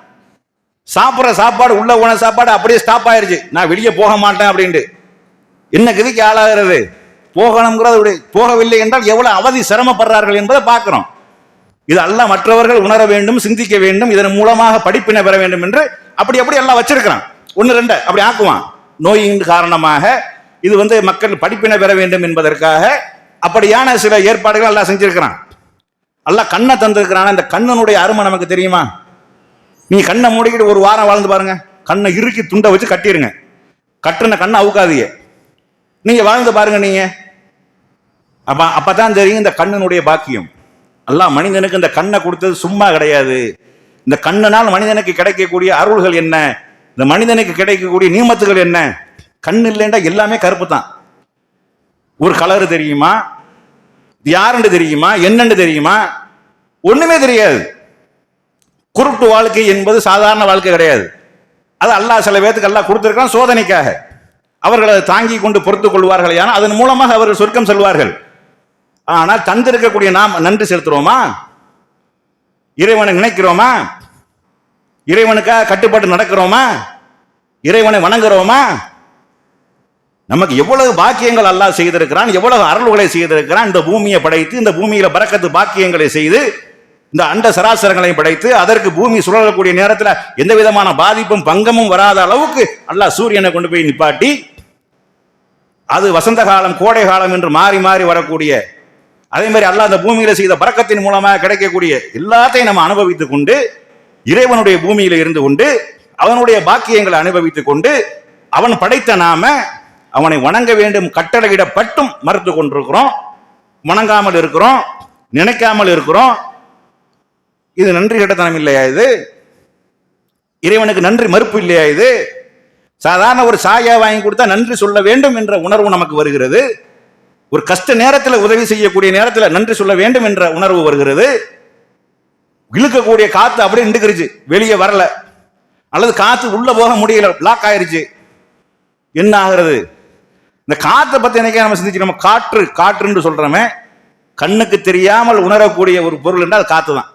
சாப்பிட்ற சாப்பாடு உள்ள உணவு சாப்பாடு அப்படியே ஸ்டாப் ஆயிருச்சு. நான் வெளியே போக மாட்டேன் அப்படின்ட்டு. என்ன கதிக்கு ஆளாகிறது? போகணுங்கிறது அப்படி போகவில்லை என்றால் எவ்வளவு அவதி சிரமப்படுறார்கள் என்பதை பார்க்கிறோம். இது அல்லாஹ் மற்றவர்கள் உணர வேண்டும் சிந்திக்க வேண்டும் இதன் மூலமாக படிப்பினை பெற வேண்டும் என்று அப்படி அப்படி எல்லாம் வச்சிருக்கிறான். ஒன்று ரெண்டு அப்படி ஆக்குவான். நோயின் காரணமாக இது வந்து மக்கள் படிப்பினை பெற வேண்டும் என்பதற்காக அப்படியான சில ஏற்பாடுகள் எல்லாம் செஞ்சிருக்கிறான். எல்லாம் கண்ணை தந்திருக்கிறான். இந்த கண்ணனுடைய அருமை நமக்கு தெரியுமா? நீ கண்ணை மூடிக்கிட்டு ஒரு வாரம் வாழ்ந்து பாருங்க. கண்ணை இறுக்கி துண்டை வச்சு கட்டிடுங்க கட்டுன கண்ணை அவுக்காதீங்க. நீங்க வாழ்ந்து பாருங்க நீங்க. அப்ப அப்பதான் தெரியும் இந்த கண்ணனுடைய பாக்கியம். எல்லாம் மனிதனுக்கு இந்த கண்ணை கொடுத்தது சும்மா கிடையாது. இந்த கண்ணனால் மனிதனுக்கு கிடைக்கக்கூடிய அருள்கள் என்ன? இந்த மனிதனுக்கு கிடைக்கக்கூடிய நியமத்துகள் என்ன? கண் இல்லைண்டா எல்லாமே கருப்பு தான் ஒரு கலர் தெரியுமா? யாருன்னு தெரியுமா? என்னன்னு தெரியுமா? ஒண்ணுமே தெரியாது. குருட்டு வாழ்க்கை என்பது சாதாரண வாழ்க்கை கிடையாது. அது அல்லாஹ் சில பேத்துக்கு அல்லாஹ் கொடுத்துருக்கான் சோதனைக்காக. அவர்கள் அதை தாங்கி கொண்டு பொறுத்துக் கொள்வார்கள் ஏன்னா அதன் மூலமாக அவர்கள் சொர்க்கம் செல்வார்கள். ஆனால் தந்திருக்கக்கூடிய நாம் நன்றி செலுத்துறோமா? இறைவனை நினைக்கிறோமா? இறைவனுக்காக கட்டுப்பாட்டு நடக்கிறோமா? இறைவனை வணங்குறோமா? நமக்கு எவ்வளவு பாக்கியங்கள் அல்லாஹ் செய்திருக்கிறான் எவ்வளவு அருள்களை செய்திருக்கிறான் இந்த பூமியை படைத்து இந்த பூமியில பறக்கத்து பாக்கியங்களை செய்து இந்த அண்ட சராசரங்களையும் படைத்து அதற்கு பூமி சுழலக்கூடிய நேரத்தில் எந்த விதமான பாதிப்பும் பங்கமும் வராத அளவுக்கு அல்லாஹ் சூரியனை கொண்டு போய் நிப்பாட்டி அது வசந்த காலம் கோடை காலம் என்று மாறி மாறி வரக்கூடிய அதே மாதிரி அல்லாஹ் அந்த பூமியில செய்த பறக்கத்தின் மூலமாக கிடைக்கக்கூடிய எல்லாத்தையும் நம்ம அனுபவித்துக் கொண்டு இறைவனுடைய பூமியில இருந்து கொண்டு அவனுடைய பாக்கியங்களை அனுபவித்துக் கொண்டு அவன் படைத்த நாம அவனை வணங்க வேண்டும் கட்டளையிடப்பட்டும் மறுத்து கொண்டிருக்கிறோம். வணங்காமல் இருக்கிறோம் நினைக்காமல் இருக்கிறோம். இது நன்றி கட்டத்தனம் இல்லையா இது? இறைவனுக்கு நன்றி மறுப்பு இல்லையா இது? சாதாரண ஒரு சாயா வாங்கி கொடுத்தா நன்றி சொல்ல வேண்டும் என்ற உணர்வு நமக்கு வருகிறது. ஒரு கஷ்ட நேரத்தில் உதவி செய்யக்கூடிய நேரத்தில் நன்றி சொல்ல வேண்டும் என்ற உணர்வு வருகிறது. இழுக்கக்கூடிய காத்து அப்படியே நின்றுக்கிருச்சு வெளியே வரல. அல்லது காத்து உள்ள போக முடியல பிளாக் ஆயிருச்சு. என்ன ஆகிறது? இந்த காற்றை பத்தி என்னைக்கே நம்ம சிந்திச்சு காற்று காற்றுன்னு சொல்றோமே கண்ணுக்கு தெரியாமல் உணரக்கூடிய ஒரு பொருள் என்றால் காற்று காத்து தான்.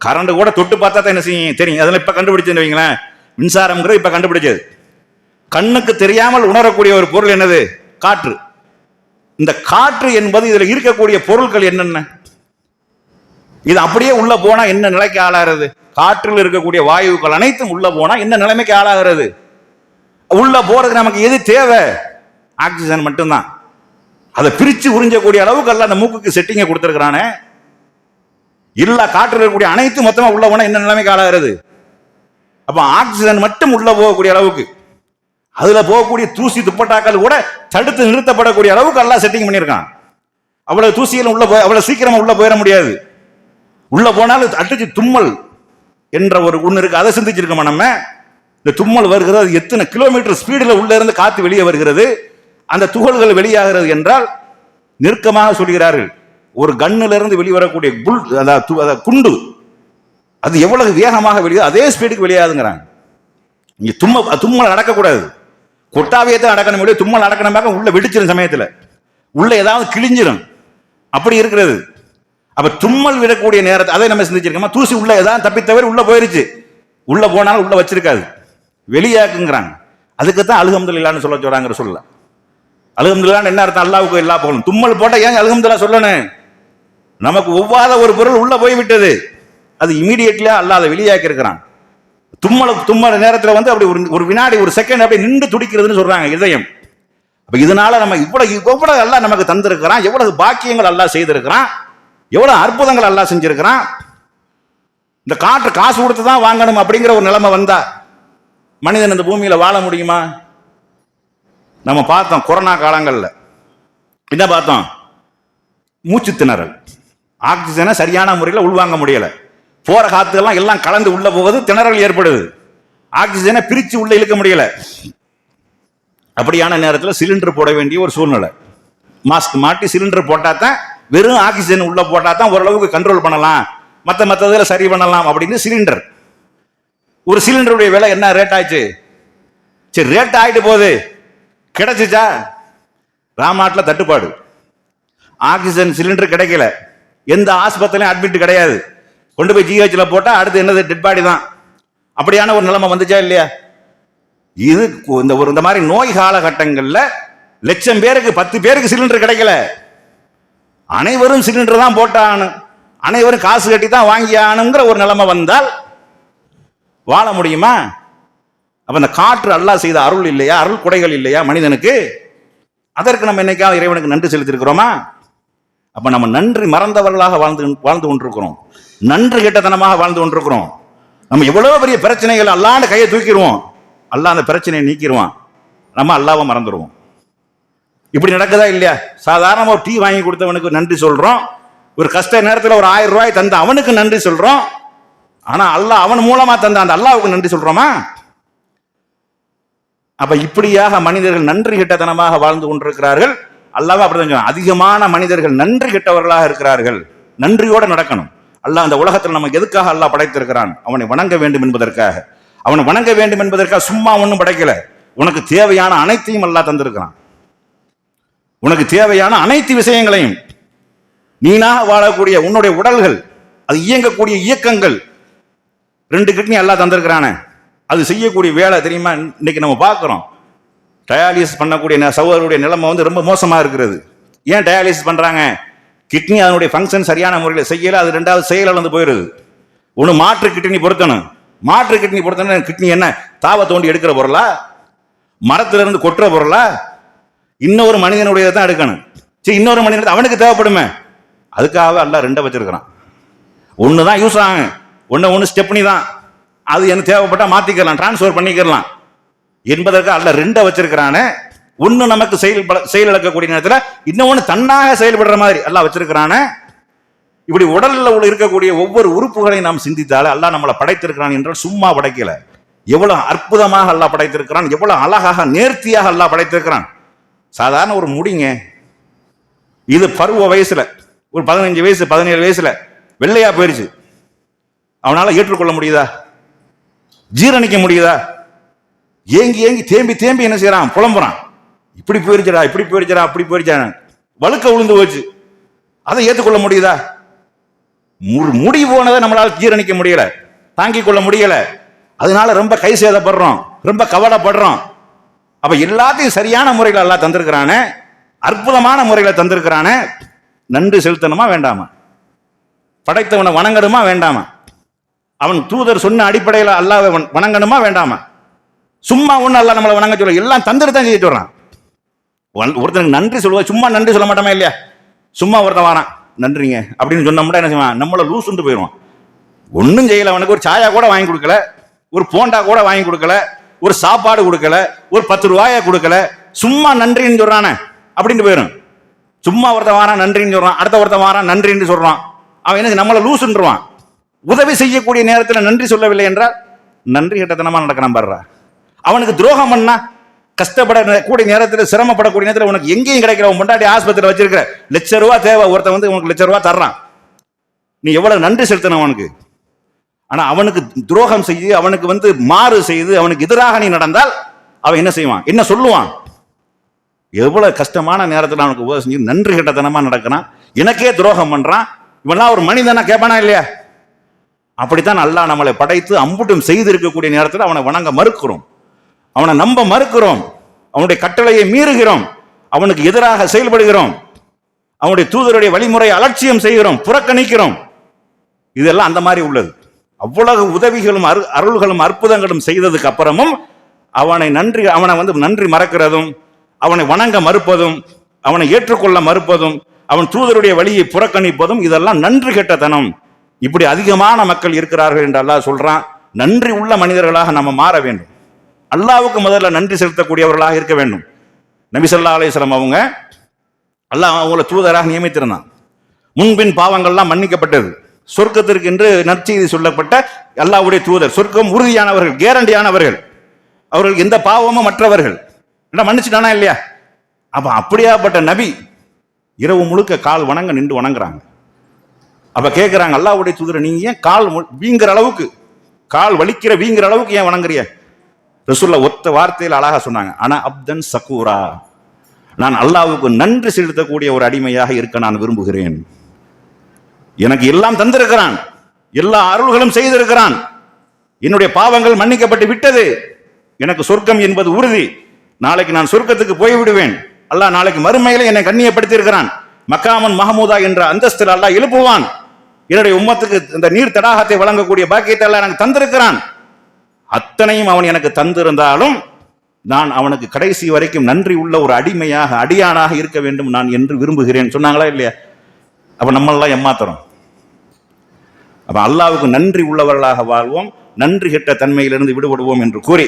கரண்ட் கூட தொட்டு பார்த்தா தான் என்ன செய்யும்? தெரியும். அதெல்லாம் இப்ப கண்டுபிடிச்சேன்னு வைங்களேன். மின்சாரம்ங்கிறது இப்ப கண்டுபிடிச்சது. கண்ணுக்கு தெரியாமல் உணரக்கூடிய ஒரு பொருள் என்னது? காற்று. இந்த காற்று என்பது இதில் இருக்கக்கூடிய பொருட்கள் என்னென்ன? இது அப்படியே உள்ள போனா என்ன நிலைக்கு ஆளாகிறது? காற்றில் இருக்கக்கூடிய வாயுக்கள் அனைத்தும் உள்ள போனா என்ன நிலைமைக்கு ஆளாகிறது? உள்ள போறதுக்கு நமக்கு எது தேவை? ஆக்சிஜன் மட்டும்தான். அதை பிரித்து உறிஞ்சக்கூடிய அளவுக்கு எல்லாம் அந்த மூக்குக்கு செட்டிங்கை கொடுத்துருக்கிறானே. எல்லா காற்றில் இருக்கக்கூடிய அனைத்து மொத்தமாக உள்ள போனால் என்ன நிலைமைக்கு ஆளாகிறது? அப்போ ஆக்சிஜன் மட்டும் உள்ள போகக்கூடிய அளவுக்கு. அதில் போகக்கூடிய தூசி துப்பட்டாக்கள் கூட தடுத்து நிறுத்தப்படக்கூடிய அளவுக்கு எல்லாம் செட்டிங் பண்ணியிருக்கான். அவ்வளவு தூசியில் உள்ள போய் அவ்வளவு சீக்கிரமாக உள்ள போயிட முடியாது. உள்ள போனாலும் அடிச்சு தும்மல் என்ற ஒரு ஒன்று இருக்கு. அதை சிந்திச்சிருக்கோமா நம்ம? இந்த தும்மல் வருகிறது அது எத்தனை கிலோமீட்டர் ஸ்பீடில் உள்ளே இருந்து காற்று வெளியே வருகிறது? அந்த துகள்கள் வெளியாகிறது என்றால் நெருக்கமாக சொல்கிறார்கள். ஒரு கண்ணிலிருந்து வெளிவரக்கூடிய புல் அதாவது து- குண்டு அது எவ்வளவு வேகமாக வெளியே அதே ஸ்பீடுக்கு வெளியாகுங்கிறாங்க இங்கே தும்ம தும்மல் நடக்கக்கூடாது. கொட்டாவியத்தை நடக்கணும் முடியும் தும்மல் நடக்கணுமாக உள்ள வெடிச்சிடும் சமயத்தில். உள்ள ஏதாவது கிழிஞ்சிடும் அப்படி இருக்கிறது. அப்போ தும்மல் விடக்கூடிய நேரத்தை அதை நம்ம சிந்திச்சிருக்கோமா? தூசி உள்ள ஏதாவது தப்பி தவிர உள்ள போயிருச்சு. உள்ள போனாலும் உள்ள வச்சிருக்காது. வெளியாக்குங்கிறாங்க. அதுக்கு தான் அழுகம்துல்லான்னு சொல்ல சொல்கிறாங்கிற சொல்ல அலகம்துல்லான்னு என்ன அர்த்தம்? அல்லாவுக்கு எல்லா போகணும் தும்மல் போட்டால் ஏன் அலகம்துல்லா சொல்லணும்? நமக்கு ஒவ்வாத ஒரு பொருள் உள்ளே போய்விட்டது அது இமீடியட்லியா அல்லாத வெளியாக்கி இருக்கிறான். தும்மல் தும்மல் வந்து அப்படி ஒரு ஒரு வினாடி ஒரு செகண்ட் அப்படி நின்று துடிக்கிறதுன்னு சொல்கிறாங்க இதயம். அப்போ இதனால நம்ம இவ்வளோ எவ்வளவு எல்லாம் நமக்கு தந்திருக்கிறான் எவ்வளவு பாக்கியங்கள் எல்லாம் செய்திருக்கிறான் எவ்வளோ அற்புதங்கள் எல்லாம் செஞ்சிருக்கிறான். இந்த காற்று காசு கொடுத்து தான் வாங்கணும் அப்படிங்கிற ஒரு நிலைமை வந்தா மனிதன் இந்த பூமியில் வாழ முடியுமா? நம்ம பார்த்தோம் கொரோனா காலங்களில். என்ன பார்த்தோம்? மூச்சு திணறல். ஆக்சிஜனை சரியான முறையில் உள்வாங்க முடியலை. போகிற காற்றுலாம் எல்லாம் கலந்து உள்ளே போகுது திணறல் ஏற்படுது. ஆக்சிஜனை பிரித்து உள்ளே இழுக்க முடியல. அப்படியான நேரத்தில் சிலிண்டர் போட வேண்டிய ஒரு சூழ்நிலை. மாஸ்க் மாட்டி சிலிண்டர் போட்டால் தான் வெறும் ஆக்சிஜன் உள்ளே போட்டால் தான் ஓரளவுக்கு கண்ட்ரோல் பண்ணலாம். மற்ற மற்றதில் சரி பண்ணலாம் அப்படின்னு சிலிண்டர். ஒரு சிலிண்டருடைய விலை என்ன? ரேட் ஆயிடுச்சு. சரி ரேட் ஆகிட்டு போகுது. கிடைச்சிச்சா? ராம்நாட்டில் தட்டுப்பாடு. ஆக்சிஜன் சிலிண்டர் கிடைக்கல. எந்த ஆஸ்பத்திரியும் அட்மிட் கிடையாது. கொண்டு போய் ஜிஹெச்சில் போட்டால் அடுத்து என்னது? டெட் பாடி தான். அப்படியான ஒரு நிலைமை வந்துச்சா இல்லையா? இது இந்த ஒரு இந்த மாதிரி நோய் காலகட்டங்களில் லட்சம் பேருக்கு பத்து பேருக்கு சிலிண்டர் கிடைக்கல. அனைவரும் சிலிண்டர் தான் போட்டானு அனைவரும் காசு கட்டி தான் வாங்கியானுங்கிற ஒரு நிலைமை வந்தால் வாழ முடியுமா? அப்ப இந்த காற்று அல்லாஹ் செய்த அருள் இல்லையா? அருள் குடைகள் இல்லையா மனிதனுக்கு? அதற்கு நம்ம என்னைக்காவது இறைவனுக்கு நன்றி செலுத்திருக்கிறோமா அப்ப நம்ம நன்றி மறந்தவர்களாக வாழ்ந்து வாழ்ந்து கொண்டிருக்கிறோம். நன்றி கிட்டத்தனமாக வாழ்ந்து கொண்டிருக்கிறோம். நம்ம எவ்வளவு பெரிய பிரச்சனைகள் அல்லாண்டு கையை தூக்கிடுவோம். அல்லா அந்த பிரச்சனையை நீக்கிடுவான். நம்ம அல்லாவை மறந்துடுவோம். இப்படி நடக்குதா இல்லையா? சாதாரணமாக ஒரு டீ வாங்கி கொடுத்தவனுக்கு நன்றி சொல்றோம். ஒரு கஷ்ட நேரத்தில் ஒரு ஆயிரம் ரூபாய் தந்த அவனுக்கு நன்றி சொல்றோம். ஆனா அல்லாஹ் அவன் மூலமா தந்த அந்த அல்லாவுக்கு நன்றி சொல்றோமா? அப்ப இப்படியாக மனிதர்கள் நன்றி கெட்டத்தனமாக வாழ்ந்து கொண்டிருக்கிறார்கள். அல்லாம அப்படிதான் அதிகமான மனிதர்கள் நன்றி கெட்டவர்களாக இருக்கிறார்கள். நன்றியோடு நடக்கணும். அல்லாஹ் அந்த உலகத்தில் நமக்கு எதுக்காக அல்லாஹ் படைத்திருக்கிறான்? அவனை வணங்க வேண்டும் என்பதற்காக. அவனை வணங்க வேண்டும் என்பதற்காக சும்மா ஒன்றும் படைக்கல. உனக்கு தேவையான அனைத்தையும் அல்லாஹ் தந்திருக்கிறான். உனக்கு தேவையான அனைத்து விஷயங்களையும் நீனாக வாழக்கூடிய உன்னுடைய உடல்கள் அது இயங்கக்கூடிய இயக்கங்கள் ரெண்டு கிட்னி எல்லாம் தந்திருக்கிறானே. அது செய்யக்கூடிய வேலை தெரியுமா? இன்னைக்கு நம்ம பார்க்குறோம். டயாலிசிஸ் பண்ணக்கூடிய சகோதரருடைய நிலைமை வந்து ரொம்ப மோசமாக இருக்கிறது. ஏன் டயாலிசிஸ் பண்ணுறாங்க கிட்னி அதனுடைய ஃபங்க்ஷன் சரியான முறையில் செய்யல அது ரெண்டாவது செயலிழந்து போயிடுது ஒன்று மாற்று கிட்னி பொருத்தணும். மாற்று கிட்னி பொருத்தணும் கிட்னி என்ன? தாவ தோண்டி எடுக்கிற பொருளா? மரத்திலிருந்து கொட்டுற பொருளா? இன்னொரு மனிதனுடைய தான் எடுக்கணும். சரி இன்னொரு மனிதன் அவனுக்கு தேவைப்படுமே. அதுக்காக எல்லாம் ரெண்டை வச்சிருக்கிறான். ஒன்று தான் யூஸ் ஆகும் ஒன்று ஒன்று ஸ்டெப்னி தான். அது எனக்கு தேவைப்பட்டா மாற்றிக்கலாம் டிரான்ஸ்ஃபர் பண்ணிக்கலாம். என்பதற்கு அல்ல ரெண்டை வச்சிருக்கிறானே. ஒன்று நமக்கு செயல் செயல் இழக்கக்கூடிய நேரத்தில் இன்னொன்று தன்னாக செயல்படுற மாதிரி எல்லாம் வச்சிருக்கிறானே. இப்படி உடலில் உள்ள இருக்கக்கூடிய ஒவ்வொரு உறுப்புகளையும் நாம் சிந்தித்தாலே அல்லாஹ் நம்மளை படைத்திருக்கிறான் என்றால் சும்மா படைக்கல. எவ்வளோ அற்புதமாக அல்லாஹ் படைத்திருக்கிறான் எவ்வளோ அழகாக நேர்த்தியாக அல்லாஹ் படைத்திருக்கிறான். சாதாரண ஒரு முடிங்க. இது பருவ வயசுல ஒரு பதினஞ்சு வயசு பதினேழு வயசுல வெள்ளையா போயிருச்சு. அவனால ஏற்றுக்கொள்ள முடியுதா? ஜீரணிக்க முடியுதா? ஏங்கி ஏங்கி தேம்பி தேம்பி என்ன செய்யறான் புலம்புறான். இப்படி போயிருச்சடா இப்படி போயிருச்சடா அப்படி போயிருச்சா வழுக்க விழுந்து போச்சு. அதை ஏற்றுக்கொள்ள முடியுதா? மு- முடி போனதை நம்மளால் ஜீரணிக்க முடியல. தாங்கிக் கொள்ள முடியல. அதனால ரொம்ப கை சேதப்படுறோம். ரொம்ப கவலைப்படுறோம். அப்ப எல்லாத்தையும் சரியான முறையில் எல்லாம் தந்திருக்கிறானே. அற்புதமான முறையில் தந்திருக்கிறானே. நன்றி செலுத்தணுமா வேண்டாமா? படைத்தவனை வணங்கணுமா வேண்டாமா? அவன் தூதர் சொன்ன அடிப்படையில் அல்லாஹ் வணங்கணுமா வேண்டாமா? சும்மா ஒன்றும் அல்ல நம்மளை வணங்க சொல்ல எல்லாம் தந்துட்டு தான் செய்ய சொல்கிறான் ஒருத்தனுக்கு நன்றி சொல்லுவா சும்மா நன்றி சொல்ல மாட்டோமா இல்லையா? சும்மா ஒருத்தன் வாரான் நன்றிங்க அப்படின்னு சொன்னோம்னா என்ன செய்வான்? நம்மளை லூசுண்டு போயிடுவான். ஒன்றும் செய்யலை அவனுக்கு ஒரு சாயா கூட வாங்கி கொடுக்கல ஒரு போண்டா கூட வாங்கி கொடுக்கல ஒரு சாப்பாடு கொடுக்கல ஒரு பத்து ரூபாயை கொடுக்கல சும்மா நன்றின்னு சொல்கிறானே அப்படின்ட்டு போயிடும் சும்மா ஒருத்தன் வாரான் நன்றின்னு சொல்கிறான் அடுத்த ஒருத்தன் வாரான் நன்றின்னு சொல்கிறான் அவன் என்ன நம்மளை லூசுன்றான் உதவி செய்யக்கூடிய நேரத்தில் நன்றி சொல்லவில்லை என்றால் நன்றி கட்டத்தனமா நடக்கிறான் பாடுறா அவனுக்கு துரோகம் பண்ணா கஷ்டப்பட கூடிய நேரத்தில் சிரமப்படக்கூடிய நேரத்தில் உனக்கு எங்கேயும் கிடைக்கிற உன் முன்னாடி ஆஸ்பத்திரியில் வச்சிருக்கிற லட்ச ரூபா தேவை ஒருத்தன் வந்து உனக்கு லட்ச ரூபா தர்றான். நீ எவ்வளவு நன்றி செலுத்தணும் அவனுக்கு? ஆனா அவனுக்கு துரோகம் செய்து அவனுக்கு வந்து மாறு செய்து அவனுக்கு எதிராக நீ நடந்தால் அவன் என்ன செய்வான்? என்ன சொல்லுவான்? எவ்வளவு கஷ்டமான நேரத்தில் அவனுக்கு உதவி செஞ்சு நன்றி கட்டத்தனமா நடக்கிறான். எனக்கே துரோகம் பண்றான். இவெல்லாம் ஒரு மனிதனா கேட்பானா இல்லையா? அப்படித்தான் அல்லாஹ் நம்மளை படைத்து அம்புட்டும் செய்து இருக்கக்கூடிய நேரத்தில் அவனை வணங்க மறுக்கிறோம். அவனை நம்ப மறுக்கிறோம். அவனுடைய கட்டளையை மீறுகிறோம். அவனுக்கு எதிராக செயல்படுகிறோம். அவனுடைய தூதருடைய வழிமுறை அலட்சியம் செய்கிறோம். புறக்கணிக்கிறோம். இதெல்லாம் அந்த மாதிரி உள்ளது. அவ்வளவு உதவிகளும் அரு அருள்களும் அற்புதங்களும் செய்ததுக்கு அப்புறமும் அவனை நன்றி அவனை வந்து நன்றி மறக்கிறதும் அவனை வணங்க மறுப்பதும் அவனை ஏற்றுக்கொள்ள மறுப்பதும் அவன் தூதருடைய வழியை புறக்கணிப்பதும் இதெல்லாம் நன்றி கெட்டத்தனம் இப்படி அதிகமான மக்கள் இருக்கிறார்கள் என்று அல்லாஹ் சொல்றான். நன்றி உள்ள மனிதர்களாக நம்ம மாற வேண்டும். அல்லாவுக்கு முதல்ல நன்றி செலுத்தக்கூடியவர்களாக இருக்க வேண்டும். நபி அலையம் அவங்க அல்லாஹ் அவங்கள தூதராக நியமித்திருந்தான். முன்பின் பாவங்கள்லாம் மன்னிக்கப்பட்டது. சொர்க்கத்திற்கு என்று நற்செய்தி சொல்லப்பட்ட அல்லாஹ்வுடைய தூதர் சொர்க்கம் உறுதியானவர்கள் கேரண்டியானவர்கள். அவர்கள் எந்த பாவமும் மற்றவர்கள். என்ன மன்னிச்சுட்டானா இல்லையா? அப்ப அப்படியாப்பட்ட நபி இரவு முழுக்க கால் வணங்க நின்று வணங்குறாங்க. அப்ப கேட்கிறாங்க அல்லாவுடைய தூதரை நீங்க ஏன் கால் மு- வீங்குற அளவுக்கு கால் வலிக்கிற வீங்குற அளவுக்கு ஏன் வணங்குறிய? ரசூல்லா ஒத்த வார்த்தையில் அழகா சொன்னாங்க ஆனா அப்தன் சக்கூரா நான் அல்லாவுக்கு நன்றி செலுத்தக்கூடிய ஒரு அடிமையாக இருக்க நான் விரும்புகிறேன். எனக்கு எல்லாம் தந்திருக்கிறான் எல்லா அருள்களும் செய்திருக்கிறான். என்னுடைய பாவங்கள் மன்னிக்கப்பட்டு விட்டது. எனக்கு சொர்க்கம் என்பது உறுதி. நாளைக்கு நான் சொர்க்கத்துக்கு போய் விடுவேன் அல்லாஹ் நாளைக்கு மறுமையில என்னை கண்ணியப்படுத்தி இருக்கிறான் மக்காமன் மஹமூதா என்ற அந்தஸ்தில் அல்லாஹ் எழுப்புவான். என்னுடைய உம்மத்துக்கு இந்த நீர் தடாகத்தை வழங்கக்கூடிய பாக்கியத்தை எல்லாம் எனக்கு தந்திருக்கிறான். அத்தனையும் அவன் எனக்கு தந்திருந்தாலும் நான் அவனுக்கு கடைசி வரைக்கும் நன்றி உள்ள ஒரு அடிமையாக அடியானாக இருக்க வேண்டும் நான் என்று விரும்புகிறேன். சொன்னாங்களா இல்லையா? அப்ப நம்மெல்லாம் ஏமாத்துறோம். அப்ப அல்லாவுக்கு நன்றி உள்ளவர்களாக வாழ்வோம் நன்றி கெட்ட தன்மையிலிருந்து விடுபடுவோம் என்று கூறி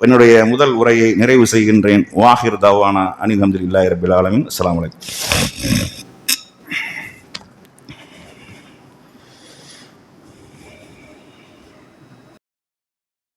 என்னுடைய முதல் உரையை நிறைவு செய்கின்றேன். வாஹிர் தவானா. அனில் இல்லாயிரபில் ஆலமின். அஸ்ஸலாமு வலைக்கம்